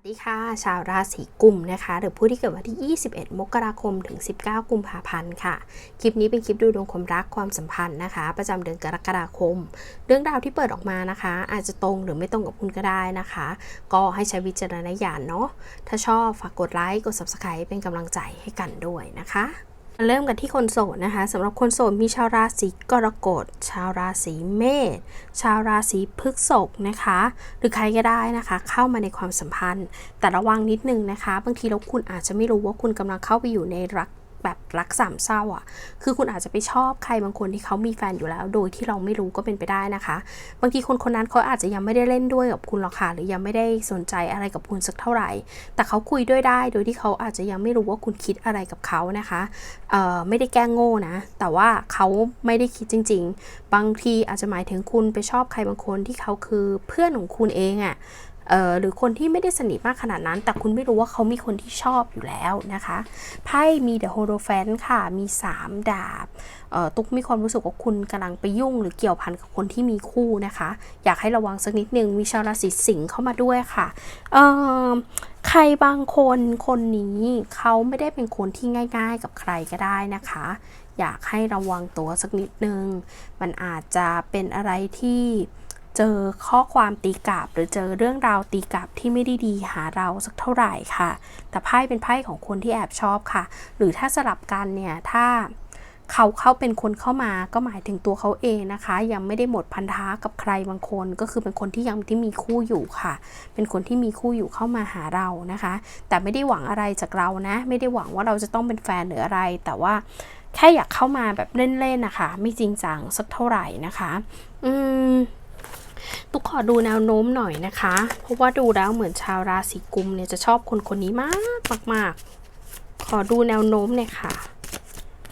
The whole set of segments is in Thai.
สวัสดีค่ะ ชาวราศีกุมนะคะ หรือผู้ที่เกิดวันที่ 21 มกราคมถึง 19 กุมภาพันธ์ค่ะ คลิปนี้เป็นคลิปดูดวงความรักความสัมพันธ์นะคะ ประจำเดือนกรกฎาคม เรื่องราวที่เปิดออกมานะคะ อาจจะตรงหรือไม่ตรงกับคุณก็ได้นะคะ ก็ให้ใช้วิจารณญาณเนาะถ้าชอบฝากกดไลค์กด subscribe เป็นกำลังใจให้กันด้วยนะคะ เริ่มกันที่คนโสดนะคะสำหรับคนโสดมีชาวราศีกรกฎ ชาวราศีเมษชาวราศีพฤษภนะคะ หรือใครก็ได้นะคะ เข้ามาในความสัมพันธ์ แต่ระวังนิดนึงนะคะ บางทีแล้วคุณอาจจะไม่รู้ว่าคุณกำลังเข้าไปอยู่ในรัก แบบรักสามเศร้าอะ คือคุณอาจจะไปชอบใครบางคนที่เขามีแฟนอยู่แล้ว โดยที่เราไม่รู้ก็เป็นไปได้นะคะ บางทีคนคนนั้นเขาอาจจะยังไม่ได้เล่นด้วยกับคุณหรอกค่ะหรือยังไม่ได้สนใจอะไรกับคุณสักเท่าไหร่ แต่เขาคุยด้วยได้ โดยที่เขาอาจจะยังไม่รู้ว่าคุณคิดอะไรกับเขานะคะเอ่อไม่ได้แกล้งโง่นะ แต่ว่าเขาไม่ได้คิดจริง ๆ บางทีอาจจะหมายถึงคุณไปชอบใครบางคนที่เขาคือเพื่อนของคุณเองอะ่ะ หรือคนที่ไม่ได้สนิทมากขนาดนั้น แต่คุณไม่รู้ว่าเขามีคนที่ชอบอยู่แล้วนะคะไพ่มี The h o r o p h a n t ค่ะมี 3 ดาบตุ๊กมีความรู้สึกว่าคุณกำลังไปยุ่ง หรือเกี่ยวพันกับคนที่มีคู่นะคะ อยากให้ระวังสักนิดนึงมีชาวราศีสิงห์เข้ามาด้วยค่ะใครบางคนคนนี้เขาไม่ได้เป็นคนที่ง่าย ๆ กับใครก็ได้นะคะ อยากให้ระวังตัวสักนิดนึง มันอาจจะเป็นอะไรที่ เจอข้อความตีกลับ หรือเจอเรื่องราวตีกลับที่ไม่ได้ดีหาเราสักเท่าไหร่ค่ะ แต่ไพ่เป็นไพ่ของคนที่แอบชอบค่ะ หรือถ้าสลับกันเนี่ยถ้าเขาเข้าเป็นคนเข้ามาก็หมายถึงตัวเขาเองนะคะ ยังไม่ได้หมดพันธะกับใครบางคน ก็คือเป็นคนที่ยังที่มีคู่อยู่ค่ะ เป็นคนที่มีคู่อยู่เข้ามาหาเรานะคะ แต่ไม่ได้หวังอะไรจากเรานะ ไม่ได้หวังว่าเราจะต้องเป็นแฟนหรืออะไร แต่ว่าแค่อยากเข้ามาแบบเล่นๆนะคะ ไม่จริงจังสักเท่าไหร่นะคะ อืม ตุ๊กขอดูแนวโน้มหน่อยนะคะ เพราะว่าดูแล้วเหมือนชาวราศีกุมเนี่ยจะชอบคนคนนี้มากมากมากขอดูแนวโน้มเนี่ยค่ะ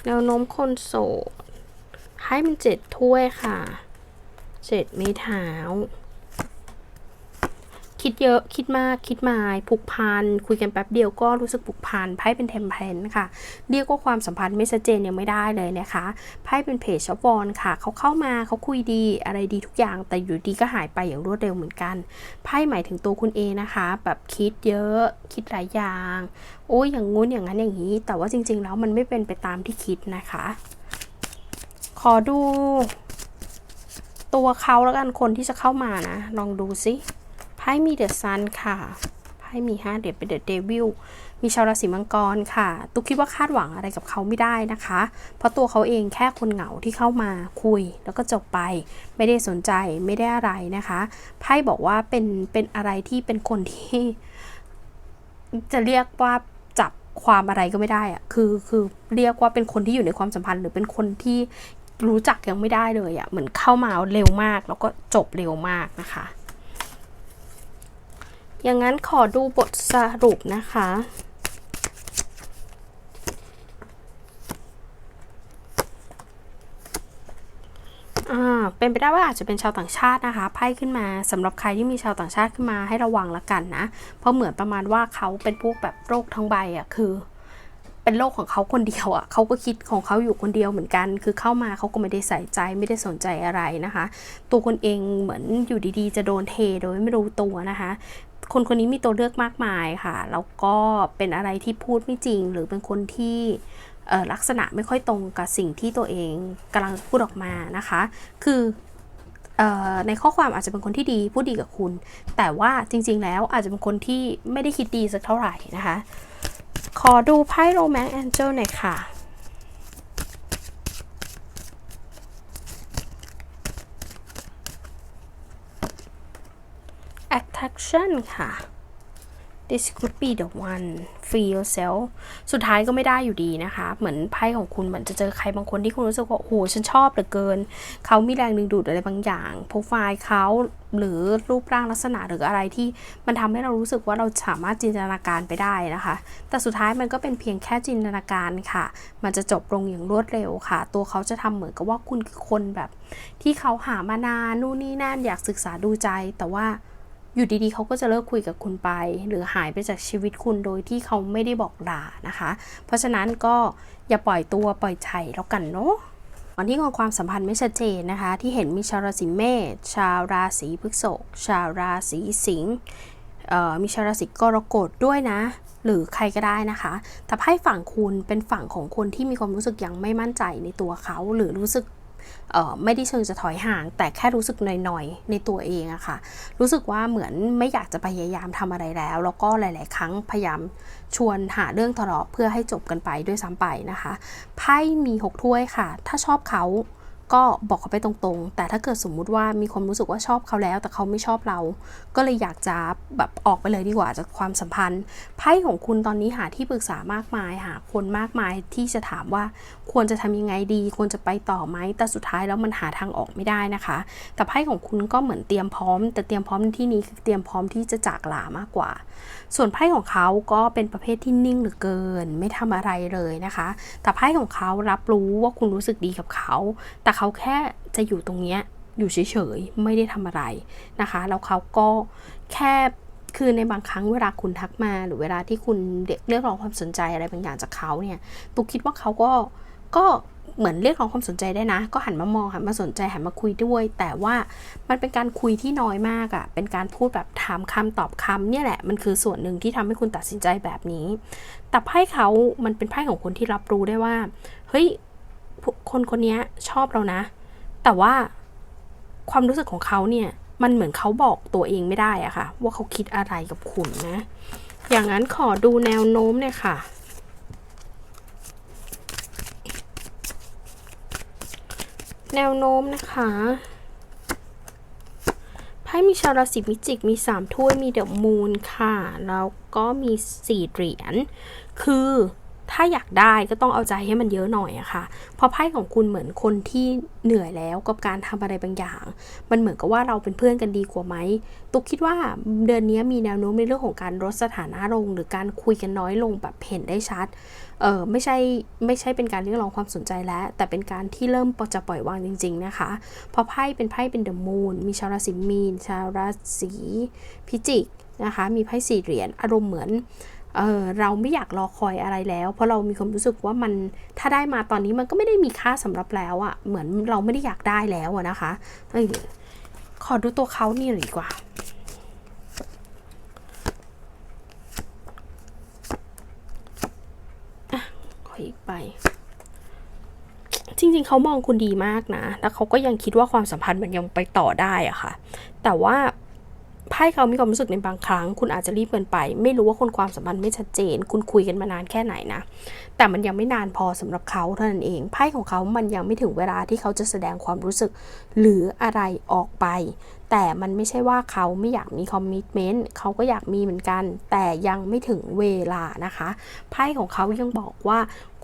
แนวโน้มคนโสดให้มันเจ็ดถ้วยค่ะเจ็ดไม้เท้า คิดเยอะคิดมากคิดมายผูกพันคุยกันแป๊บเดียวก็รู้สึกผูกพันไพ่เป็นเทมเพลนค่ะ เรียกว่าความสัมพันธ์ไม่ชัดเจนยังไม่ได้เลยนะคะไพ่เป็นเพจชอปวอนค่ะเขาเข้ามาเขาคุยดีอะไรดีทุกอย่าง แต่อยู่ดีก็หายไปอย่างรวดเร็วเหมือนกันไพ่หมายถึงตัวคุณเองนะคะ แบบคิดเยอะคิดหลายอย่าง โอ้ยอย่างงู้นอย่างนั้นอย่างนี้ แต่ว่าจริง ๆ แล้วมันไม่เป็นไปตามที่คิดนะคะ ขอดู ตัวเขาแล้วกันคนที่จะเข้ามานะ ลองดูสิ พ่มีเดอะซันค่ะไพ่มีห้าเดดเป็นเดอะเดวิลมีชาวราศีมังกรค่ะ ตุ๊กคิดว่าคาดหวังอะไรกับเขาไม่ได้นะคะ เพราะตัวเขาเองแค่คนเหงาที่เข้ามาคุยแล้วก็จบไป ไม่ได้สนใจไม่ได้อะไรนะคะไพ่บอกว่าเป็นเป็นอะไรที่เป็นคนที่ จะเรียกว่าจับความอะไรก็ไม่ได้อะคือคือเรียกว่าเป็นคนที่อยู่ในความสัมพันธ์ หรือเป็นคนที่รู้จักยังไม่ได้เลยอะเหมือนเข้ามาเร็วมาก แล้วก็จบเร็วมากนะคะ อย่างนั้นขอดูบทสรุปนะคะ เป็นไปได้ว่าอาจจะเป็นชาวต่างชาตินะคะ ไพ่ขึ้นมาสำหรับใครที่มีชาวต่างชาติขึ้นมาให้ระวังละกันนะ เพราะเหมือนประมาณว่าเขาเป็นพวกแบบโรคทั้งใบอะ่ะคือเป็นโลกของเขาคนเดียวอะ่ะเขาก็คิดของเขาอยู่คนเดียวเหมือนกัน คือเข้ามาเขาก็ไม่ได้ใส่ใจไม่ได้สนใจอะไรนะคะ ตัวคนเองเหมือนอยู่ดีๆ จะโดนเทโดยไม่รู้ตัวนะคะ คนคนนี้มีตัวเลือกมากมายค่ะ แล้วก็เป็นอะไรที่พูดไม่จริง หรือเป็นคนที่ลักษณะไม่ค่อยตรงกับสิ่งที่ตัวเองกำลังพูดออกมานะคะ คือเอ่อในข้อความอาจจะเป็นคนที่ดีพูดดีกับคุณ แต่ว่าจริง ๆ แล้วอาจจะเป็นคนที่ไม่ได้คิดดีสักเท่าไหร่นะคะ ขอดูไพ่โรแมนต์แองเจิลหน่อยค่ะ attraction ค่ะ this could be the one feel yourself สุดท้ายก็ไม่ได้อยู่ดีนะคะ เหมือนไพ่ของคุณเหมือนจะเจอใครบางคนที่คุณรู้สึกว่า โอ้โห ฉันชอบเหลือเกิน เขามีแรงดึงดูดอะไรบางอย่างโปรไฟล์เขาหรือรูปร่างลักษณะหรืออะไรที่มันทำให้เรารู้สึกว่าเราสามารถจินตนาการไปได้นะคะ แต่สุดท้ายมันก็เป็นเพียงแค่จินตนาการค่ะ มันจะจบลงอย่างรวดเร็วค่ะ ตัวเขาจะทำเหมือนกับว่าคุณคือคนแบบ ที่เขาหามานานนู่นนี่นั่นอยากศึกษาดูใจแต่ว่า อยู่ดีๆเขาก็จะเลิกคุยกับคุณไป หรือหายไปจากชีวิตคุณโดยที่เขาไม่ได้บอกลานะคะ เพราะฉะนั้นก็อย่าปล่อยตัวปล่อยใจแล้วกันเนาะวันที่ความสัมพันธ์ไม่ชัดเจนนะคะ ที่เห็นมีชาวราศีเมษชาวราศีพฤษภชาวราศีสิงห์มีชาวราศีกรกฎด้วยนะ หรือใครก็ได้นะคะ แต่ไพ่ฝั่งคุณเป็นฝั่งของคนที่มีความรู้สึกยังไม่มั่นใจในตัวเขา หรือรู้สึก ไม่ได้เชิงจะถอยห่าง แต่แค่รู้สึกหน่อยๆ ในตัวเองอะค่ะ รู้สึกว่าเหมือนไม่อยากจะพยายามทำอะไรแล้ว แล้วก็หลาย ๆ ครั้งพยายามชวนหาเรื่องทะเลาะเพื่อให้จบกันไปด้วยซ้ำไปนะคะไพ่มีหกถ้วยค่ะ ถ้าชอบเขา ก็บอกเขาไปตรงๆ แต่ถ้าเกิดสมมุติว่ามีความรู้สึกว่าชอบเขาแล้ว แต่เขาไม่ชอบเรา ก็เลยอยากจะแบบออกไปเลยดีกว่าจากความสัมพันธ์ ไพ่ของคุณตอนนี้หาที่ปรึกษามากมาย หาคนมากมายที่จะถามว่าควรจะทำยังไงดี ควรจะไปต่อไหม แต่สุดท้ายแล้วมันหาทางออกไม่ได้นะคะ แต่ไพ่ของคุณก็เหมือนเตรียมพร้อม แต่เตรียมพร้อมที่นี้คือเตรียมพร้อมที่จะจากลามากกว่า ส่วนไพ่ของเขาก็เป็นประเภทที่นิ่งเหลือเกิน ไม่ทำอะไรเลยนะคะ แต่ไพ่ของเขารับรู้ว่าคุณรู้สึกดีกับเขา แต่เขาแค่จะอยู่ตรงเนี้ยอยู่เฉยๆ ไม่ได้ทำอะไรนะคะ แล้วเขาก็แค่คือในบางครั้งเวลาคุณทักมา หรือเวลาที่คุณเรียกร้องความสนใจอะไรบางอย่างจากเขาเนี่ยตุกคิดว่าเขาก็ก็เหมือนเรียกร้องความสนใจได้นะ ก็หันมามองหันมาสนใจหันมาคุยด้วย แต่ว่ามันเป็นการคุยที่น้อยมากอะ่ะ เป็นการพูดแบบถามคำตอบคำเนี่ยแหละ มันคือส่วนหนึ่งที่ทำให้คุณตัดสินใจแบบนี้ แต่ไพ่เขามันเป็นไพ่ของคนที่รับรู้ได้ว่า เฮ้ย คนคนนี้ชอบเรานะ แต่ว่าความรู้สึกของเขาเนี่ยมันเหมือนเขาบอกตัวเองไม่ได้อะค่ะ ว่าเขาคิดอะไรกับคุณนะ อย่างนั้นขอดูแนวโน้มเนี่ยค่ะ แนวโน้มนะคะไพ่มีชาวราศีมิจิกมีสามถ้วยมีเดอะมูนค่ะ แล้วก็มีสี่เหรียญ คือ ถ้าอยากได้ก็ต้องเอาใจให้มันเยอะหน่อยอะค่ะ เพราะไพ่ของคุณเหมือนคนที่เหนื่อยแล้วกับการทำอะไรบางอย่าง มันเหมือนกับว่าเราเป็นเพื่อนกันดีกว่าไหม ตุกคิดว่าเดือนนี้มีแนวโน้มในเรื่องของการลดสถานะลง หรือการคุยกันน้อยลงแบบเห็นได้ชัด เออไม่ใช่ไม่ใช่เป็นการเรียกร้องความสนใจแล้ว แต่เป็นการที่เริ่มจะปล่อยวางจริง ๆนะคะ เพราะไพ่เป็นไพ่เป็นเดอะมูน มีชาวราศีมีน ชาวราศีพิจิกนะคะ มีไพ่สี่เหรียญ อารมณ์เหมือน เออเราไม่อยากรอคอยอะไรแล้ว เพราะเรามีความรู้สึกว่ามันถ้าได้มาตอนนี้มันก็ไม่ได้มีค่าสำหรับแล้วอะ่ะเหมือนเราไม่ได้อยากได้แล้วอะนะคะออขอดูตัวเขานี่หน่อยดีกว่าอะขออีกไป จริง ๆ เขามองคุณดีมากนะ แล้วเขาก็ยังคิดว่าความสัมพันธ์มันยังไปต่อได้อะค่ะ แต่ว่า ไพ่เขามีความรู้สึกในบางครั้ง คุณอาจจะรีบเกินไป ไม่รู้ว่าคนความสัมพันธ์ไม่ชัดเจน คุณคุยกันมานานแค่ไหนนะ แต่มันยังไม่นานพอสำหรับเขาเท่านั้นเอง ไพ่ของเขามันยังไม่ถึงเวลาที่เขาจะแสดงความรู้สึก หรืออะไรออกไป แต่มันไม่ใช่ว่าเขาไม่อยากมีคอมมิชเมนต์เขาก็อยากมีเหมือนกัน แต่ยังไม่ถึงเวลานะคะ ไพ่ของเขายังบอกว่า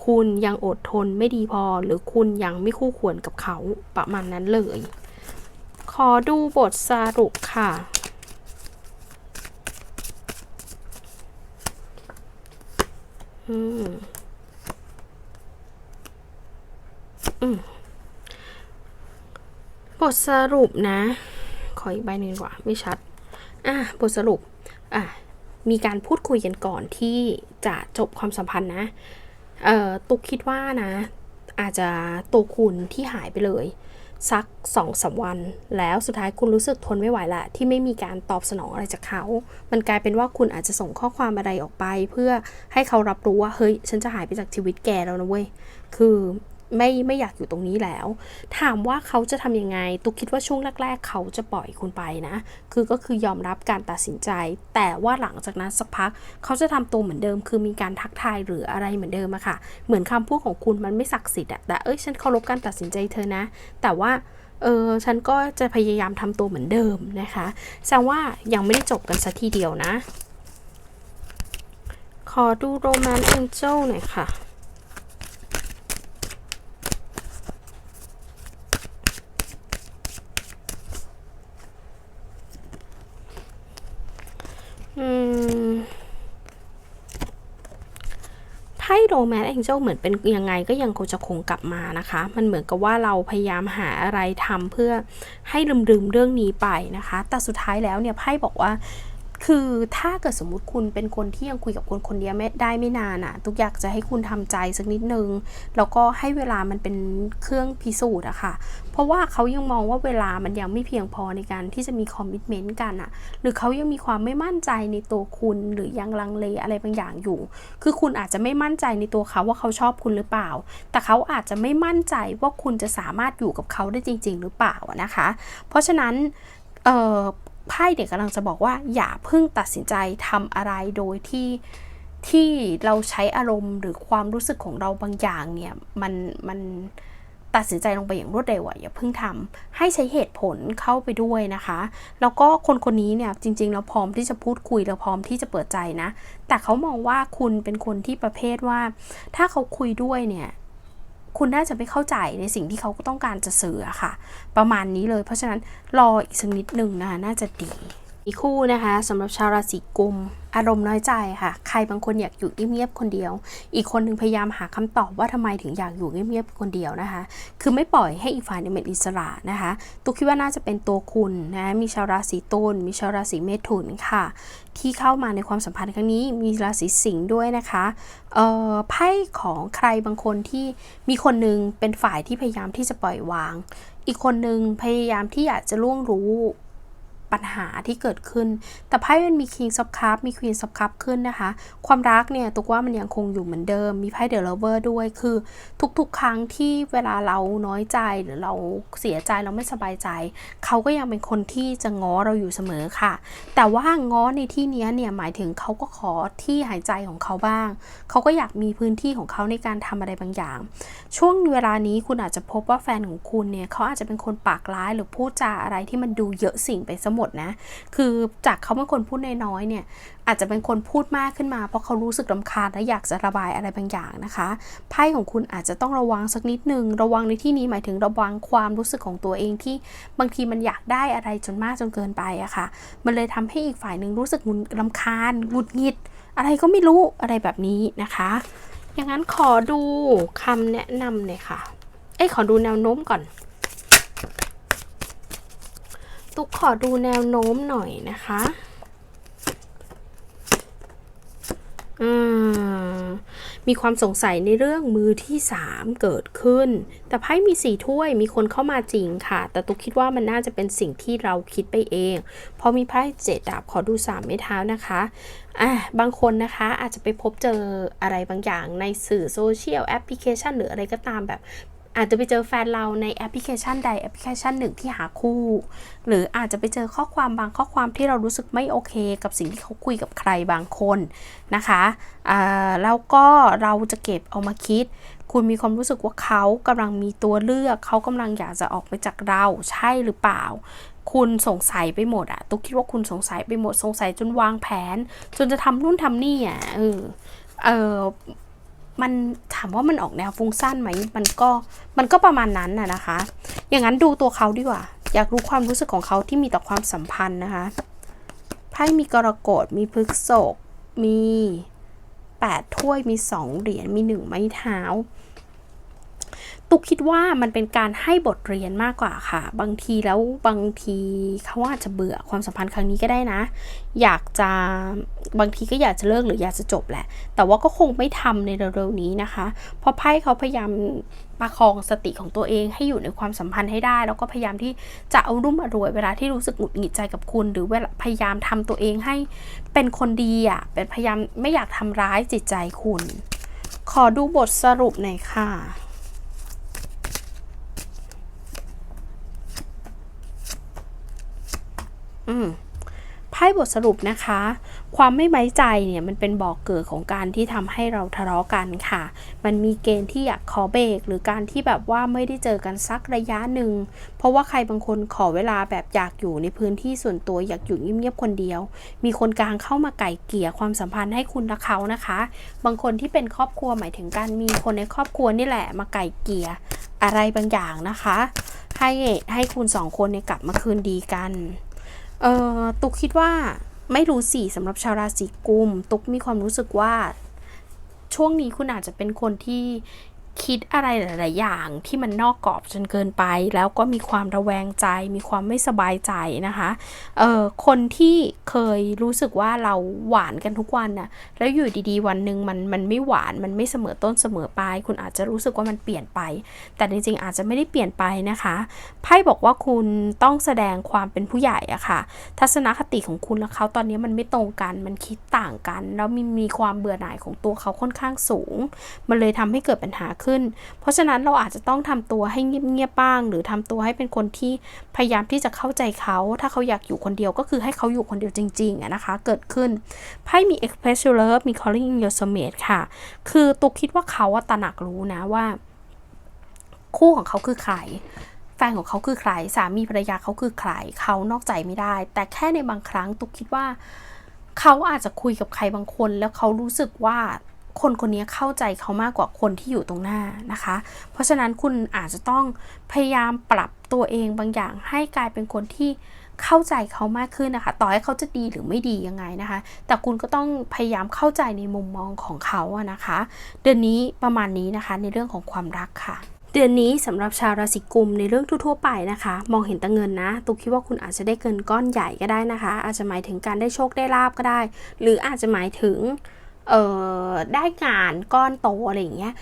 คุณยังอดทนไม่ดีพอ หรือคุณยังไม่คู่ควรกับเขาประมาณนั้นเลย ขอดูบทสรุปค่ะ อืมอืมบทสรุปนะ ขออีกใบหนึ่งกว่า ไม่ชัด อะ บทสรุป อะ มีการพูดคุยกันก่อนที่จะจบความสัมพันธ์นะ เอ่อ ตุกคิดว่านะ อาจจะตัวคุณที่หายไปเลย สักสองสาวัน แล้วสุดท้ายคุณรู้สึกทนไม่ไหวละที่ไม่มีการตอบสนองอะไรจากเขา มันกลายเป็นว่าคุณอาจจะส่งข้อความอะไรออกไป เพื่อให้เขารับรู้ว่าเฮ้ยฉันจะหายไปจากชีวิตแกแล้วนะเว้ย คือ ไม่ไม่อยากอยู่ตรงนี้แล้ว ถามว่าเขาจะทำยังไง ตุกคิดว่าช่วงแรก ๆ เขาจะปล่อยคุณไปนะ คือก็คือยอมรับการตัดสินใจ แต่ว่าหลังจากนั้นสักพัก เขาจะทำตัวเหมือนเดิม คือมีการทักทายหรืออะไรเหมือนเดิมอะค่ะ เหมือนคำพูดของคุณมันไม่ศักดิ์สิทธิ์อะแต่เอ้ยฉันเคารพการตัดสินใจเธอนะ แต่ว่าเออฉันก็จะพยายามทำตัวเหมือนเดิมนะคะแสดงว่ายังไม่ได้จบกันสัทีเดียวนะ ขอดูโรแมนต์แองเจลหน่อยค่ะ แมนแองเจิลเหมือนเป็นยังไงก็ยังคงจะคงกลับมานะคะ มันเหมือนกับว่าเราพยายามหาอะไรทำเพื่อให้ลืมๆเรื่องนี้ไปนะคะ แต่สุดท้ายแล้วเนี่ยไพ่บอกว่า คือถ้าเกิดสมมุติคุณเป็นคนที่ยังคุยกับคนคนเดียวไม่ได้ไม่นานอะตุกอยากจะให้คุณทำใจสักนิดนึง แล้วก็ให้เวลามันเป็นเครื่องพิสูจน์อะค่ะ เพราะว่าเขายังมองว่าเวลามันยังไม่เพียงพอในการที่จะมีคอมมิชเมนต์กันอะหรือเขายังมีความไม่มั่นใจในตัวคุณหรือยังลังเลอะไรบางอย่างอยู่ คือคุณอาจจะไม่มั่นใจในตัวเขาว่าเขาชอบคุณหรือเปล่า แต่เขาอาจจะไม่มั่นใจว่าคุณจะสามารถอยู่กับเขาได้จริง ๆ หรือเปล่านะคะ เพราะฉะนั้นเไพ่เด็กกำลังจะบอกว่า อย่าเพิ่งตัดสินใจทำอะไรโดยที่ที่เราใช้อารมณ์หรือความรู้สึกของเราบางอย่างเนี่ยมันมันตัดสินใจลงไปอย่างรวดเร็วอะอย่าเพิ่งทำให้ใช้เหตุผลเข้าไปด้วยนะคะ แล้วก็คนคนนี้เนี่ยจริงๆเราพร้อมที่จะพูดคุยเราพร้อมที่จะเปิดใจนะ แต่เขามองว่าคุณเป็นคนที่ประเภทว่า ถ้าเขาคุยด้วยเนี่ย คุณน่าจะไม่เข้าใจในสิ่งที่เขาต้องการจะสื่อค่ะ ประมาณนี้เลย เพราะฉะนั้นรออีกสักนิดหนึ่งนะคะน่าจะดี อีกคู่นะคะสำหรับชาวราศีกุม อารมณ์น้อยใจค่ะ ใครบางคนอยากอยู่เงียบๆคนเดียว อีกคนหนึ่งพยายามหาคำตอบว่าทำไมถึงอยากอยู่เงียบๆคนเดียวนะคะ คือไม่ปล่อยให้อีกฝ่ายหนึงเป็นอิสระนะคะตุกคิดว่าน่าจะเป็นตัวคุณนะมีชาวราศีตุลมีชาวราศีเมถุนค่ะ ที่เข้ามาในความสัมพันธ์ครั้งนี้มีราศีสิงห์ด้วยนะคะเอ่อไพ่ของใครบางคนที่มีคนหนึ่งเป็นฝ่ายที่พยายามที่จะปล่อยวาง อีกคนหนึ่งพยายามที่อยากจะล่วงรู้ ปัญหาที่เกิดขึ้น แต่ไพ่มันมี King of Cup มี Queen of Cup ขึ้นนะคะ ความรักเนี่ยตุกว่ามันยังคงอยู่เหมือนเดิม มีไพ่ The Lover ด้วย คือทุกๆ ครั้งที่เวลาเราน้อยใจหรือเราเสียใจเราไม่สบายใจ เขาก็ยังเป็นคนที่จะง้อเราอยู่เสมอค่ะ แต่ว่าง้อในที่นี้เนี่ยหมายถึงเขาก็ขอที่หายใจของเขาบ้าง เขาก็อยากมีพื้นที่ของเขาในการทำอะไรบางอย่าง ช่วงเวลานี้คุณอาจจะพบว่าแฟนของคุณเนี่ยเขาอาจจะเป็นคนปากร้ายหรือพูดจาอะไรที่มันดูเยอะสิ่งไปซะหมดนะ คือจากเขาเป็นคนพูดน้อยๆเนี่ยอาจจะเป็นคนพูดมากขึ้นมา เพราะเขารู้สึกรำคาญและอยากจะระบายอะไรบางอย่างนะคะไพ่ของคุณอาจจะต้องระวังสักนิดนึง ระวังในที่นี้หมายถึงระวังความรู้สึกของตัวเองที่บางทีมันอยากได้อะไรจนมากจนเกินไปอะค่ะ มันเลยทำให้อีกฝ่ายหนึ่งรู้สึกหงุดรำคาญหงุดหงิด อะไรก็ไม่รู้อะไรแบบนี้นะคะอย่างนั้นขอดูคำแนะนำหน่อยค่ะ เอ้ยขอดูแนวโน้มก่อน ตุกขอดูแนวโน้มหน่อยนะคะ อืม มีความสงสัยในเรื่องมือที่ 3 เกิดขึ้น แต่ไพ่มีสี่ถ้วย มีคนเข้ามาจริงค่ะ แต่ตุกคิดว่ามันน่าจะเป็นสิ่งที่เราคิดไปเองพอมีไพ่เจ็ดดาบขอดู3ไม้เท้านะคะอะบางคนนะคะอาจจะไปพบเจออะไรบางอย่างในสื่อโซเชียลแอปพลิเคชันหรืออะไรก็ตามแบบ อาจจะไปเจอแฟนเราในแอปพลิเคชันใดแอปพลิเคชันหนึ่งที่หาคู่ หรืออาจจะไปเจอข้อความบางข้อความที่เรารู้สึกไม่โอเค กับสิ่งที่เขาคุยกับใครบางคนนะคะแล้วก็เราจะเก็บเอามาคิด คุณมีความรู้สึกว่าเขากำลังมีตัวเลือก เขากำลังอยากจะออกไปจากเราใช่หรือเปล่า คุณสงสัยไปหมดอะตุ๊กคิดว่าคุณสงสัยไปหมดสงสัยจนวางแผน จนจะทำนู่นทำนี่อะเออเออ มันถามว่ามันออกแนวฟุ้งซ่านไหมมันก็มันก็ประมาณนั้นน่ะนะคะ อย่างนั้นดูตัวเขาดีกว่า อยากรู้ความรู้สึกของเขาที่มีต่อความสัมพันธ์นะคะไพ่มีกรกฎมีพฤกษกมีแปดถ้วยมีสองเหรียญมีหนึ่งไม้เท้า ตุกคิดว่ามันเป็นการให้บทเรียนมากกว่าค่ะ บางทีแล้วบางทีเขาอาจจะเบื่อความสัมพันธ์ครั้งนี้ก็ได้นะ อยากจะบางทีก็อยากจะเลิกหรืออยากจะจบแหละ แต่ว่าก็คงไม่ทำในเร็วๆนี้นะคะ เพราะไพ่เขาพยายามประคองสติของตัวเองให้อยู่ในความสัมพันธ์ให้ได้ แล้วก็พยายามที่จะเอารุ่มอรวยเวลาที่รู้สึกหงุดหงิดใจกับคุณ หรือเวลาพยายามทำตัวเองให้เป็นคนดีอะเป็นพยายามไม่อยากทำร้ายจิตใจคุณ ขอดูบทสรุปหน่อยค่ะ อืมไพ่บทสรุปนะคะ ความไม่ไว้ใจเนี่ยมันเป็นบอกเกิดของการที่ทำให้เราทะเลาะกันค่ะ มันมีเกณฑ์ที่อยากขอเบรกหรือการที่แบบว่าไม่ได้เจอกันสักระยะหนึ่ง เพราะว่าใครบางคนขอเวลาแบบอยากอยู่ในพื้นที่ส่วนตัวอยากอยู่เงียบๆคนเดียว มีคนกลางเข้ามาไก่เกี่ยความสัมพันธ์ให้คุณและเขานะคะ บางคนที่เป็นครอบครัวหมายถึงการมีคนในครอบครัวนี่แหละมาไก่เกี่ยอะไรบางอย่างนะคะ ให้ให้คุณสองคนเนี่ยกลับมาคืนดีกัน เออตุกคิดว่าไม่รู้สิสำหรับชาวราศีกุม ตุกมีความรู้สึกว่า ช่วงนี้คุณอาจจะเป็นคนที่ คิดอะไรหลาย ๆ อย่างที่มันนอกกรอบจนเกินไป แล้วก็มีความระแวงใจ มีความไม่สบายใจนะคะเออคนที่เคยรู้สึกว่าเราหวานกันทุกวันน่ะแล้วอยู่ดีๆ วันหนึ่งมันมันไม่หวานมันไม่เสมอต้นเสมอปลายคุณอาจจะรู้สึกว่ามันเปลี่ยนไป แต่จริง ๆ อาจจะไม่ได้เปลี่ยนไปนะคะไพ่บอกว่าคุณต้องแสดงความเป็นผู้ใหญ่อะค่ะ ทัศนคติของคุณและเขาตอนนี้มันไม่ตรงกันมันคิดต่างกัน แล้วมีมีความเบื่อหน่ายของตัวเขาค่อนข้างสูง มันเลยทำให้เกิดปัญหาขึ้น เพราะฉะนั้นเราอาจจะต้องทำตัวให้เงียบๆบ้าง หรือทำตัวให้เป็นคนที่พยายามที่จะเข้าใจเขา ถ้าเขาอยากอยู่คนเดียวก็คือให้เขาอยู่คนเดียวจริงๆอะนะคะ เกิดขึ้นไพ่มี express your love มี calling in your soulmate ค่ะ คือตุกคิดว่าเขาตระหนักรู้นะว่า คู่ของเขาคือใครแฟนของเขาคือใคร สามีภรรยาเขาคือใคร เขานอกใจไม่ได้ แต่แค่ในบางครั้งตุกคิดว่า เขาอาจจะคุยกับใครบางคน แล้วเขารู้สึกว่า คนคนนี้เข้าใจเขามากกว่าคนที่อยู่ตรงหน้านะคะ เพราะฉะนั้นคุณอาจจะต้องพยายามปรับตัวเองบางอย่างให้กลายเป็นคนที่เข้าใจเขามากขึ้นนะคะ ต่อให้เขาจะดีหรือไม่ดียังไงนะคะ แต่คุณก็ต้องพยายามเข้าใจในมุมมองของเขาอะนะคะ เดือนนี้ประมาณนี้นะคะในเรื่องของความรักค่ะเดือนนี้สำหรับชาวราศีกุมในเรื่องทั่วๆไปนะคะ มองเห็นแต่เงินนะตุกคิดว่าคุณอาจจะได้เงินก้อนใหญ่ก็ได้นะคะ อาจจะหมายถึงการได้โชคได้ลาบก็ได้ หรืออาจจะหมายถึง ได้งานก้อนโตอะไรอย่างเงี้ย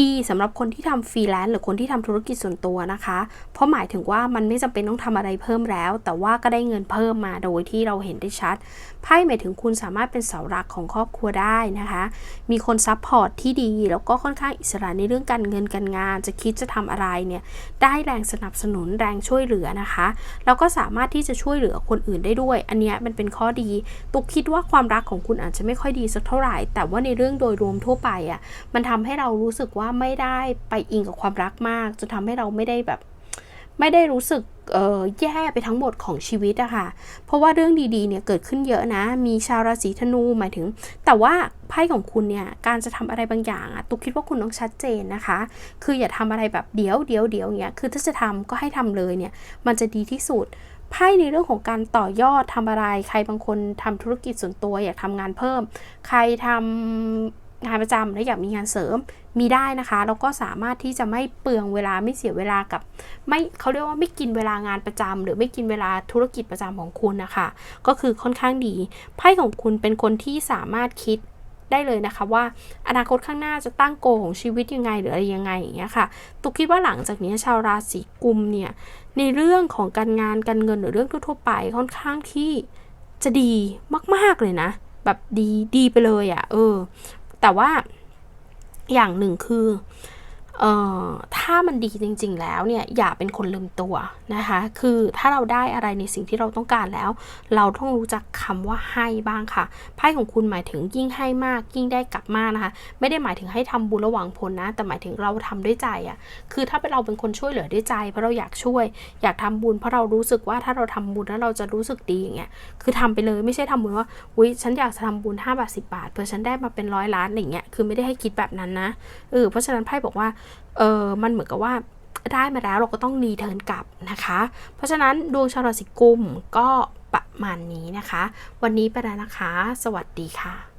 ดีสำหรับคนที่ทำฟรีแลนซ์หรือคนที่ทำธุรกิจส่วนตัวนะคะ เพราะหมายถึงว่ามันไม่จำเป็นต้องทำอะไรเพิ่มแล้ว แต่ว่าก็ได้เงินเพิ่มมาโดยที่เราเห็นได้ชัดไพ่หมายถึงคุณสามารถเป็นเสาหลักของครอบครัวได้นะคะ มีคนซัพพอร์ตที่ดี แล้วก็ค่อนข้างอิสระในเรื่องการเงินการงาน จะคิดจะทำอะไรเนี่ยได้แรงสนับสนุนแรงช่วยเหลือนะคะแล้วก็สามารถที่จะช่วยเหลือคนอื่นได้ด้วย อันเนี้ยมันเป็นข้อดี ตุกคิดว่าความรักของคุณอาจจะไม่ค่อยดีสักเท่าไหร่ แต่ว่าในเรื่องโดยรวมทั่วไปอะ่ะมันทำให้เรารู้สึกว่าไม่ได้ไปอิงกับความรักมากจนทำให้เราไม่ได้แบบ ไม่ได้รู้สึกแย่ไปทั้งหมดของชีวิตอะค่ะ เพราะว่าเรื่องดีๆเนี่ยเกิดขึ้นเยอะนะ มีชาวราศีธนูหมายถึง แต่ว่าไพ่ของคุณเนี่ย การจะทำอะไรบางอย่างอะตุกคิดว่าคุณต้องชัดเจนนะคะ คืออย่าทำอะไรแบบเดี๋ยวเดี๋ยวเดี๋ยวเงี้ย คือถ้าจะทำก็ให้ทำเลยเนี่ย มันจะดีที่สุด ไพ่ในเรื่องของการต่อยอดทำอะไร ใครบางคนทำธุรกิจส่วนตัวอยากทำงานเพิ่ม ใครทำ งานประจำแล้วอยากมีงานเสริมมีได้นะคะแล้วก็สามารถที่จะไม่เปลืองเวลาไม่เสียเวลากับไม่เขาเรียกว่าไม่กินเวลางานประจำหรือไม่กินเวลาธุรกิจประจำของคุณนะคะก็คือค่อนข้างดีไพ่ของคุณเป็นคนที่สามารถคิดได้เลยนะคะว่าอนาคตข้างหน้าจะตั้งโกของชีวิตยังไงหรืออะไรยังไงอย่างเงี้ยค่ะตุกคิดว่าหลังจากนี้ชาวราศีกุมเนี่ยในเรื่องของการงานการเงินหรือเรื่องทั่วๆไปค่อนข้างที่จะดีมาก ๆเลยนะ แบบดีดีไปเลยอะ่ะเออ แต่ว่าอย่างหนึ่งคือ เอ่อถ้ามันดีจริง ๆ แล้วเนี่ยอย่าเป็นคนลืมตัวนะคะ คือถ้าเราได้อะไรในสิ่งที่เราต้องการแล้ว เราต้องรู้จักคำว่าให้บ้างค่ะไพ่ของคุณหมายถึงยิ่งให้มากยิ่งได้กลับมากนะคะ ไม่ได้หมายถึงให้ทำบุญระหว่างผลนะ แต่หมายถึงเราทำด้วยใจอะ่ะคือถ้าเป็นเราเป็นคนช่วยเหลือด้วยใจ เพราะเราอยากช่วย อยากทำบุญเพราะเรารู้สึกว่าถ้าเราทำบุญแล้วเราจะรู้สึกดีอย่างเงี้ยคือทำไปเลยไม่ใช่ทำบุญว่าอุ้ยฉันอยากจะทำบุญ5บาท10บาทเพื่อฉันได้มาเป็นร้อยล้านอะไรเงี้ยคือไม่ได้ให้คิดแบบนั้นนะเออเพราะฉะนั้นไพ่บอกว่าเออมันเหมือนกับว่าได้มาแล้วเราก็ต้องรีเทิร์นกลับนะคะ เพราะฉะนั้นดวงชาวราศีกุมก็ประมาณนี้นะคะ วันนี้ไปแล้วนะคะ สวัสดีค่ะ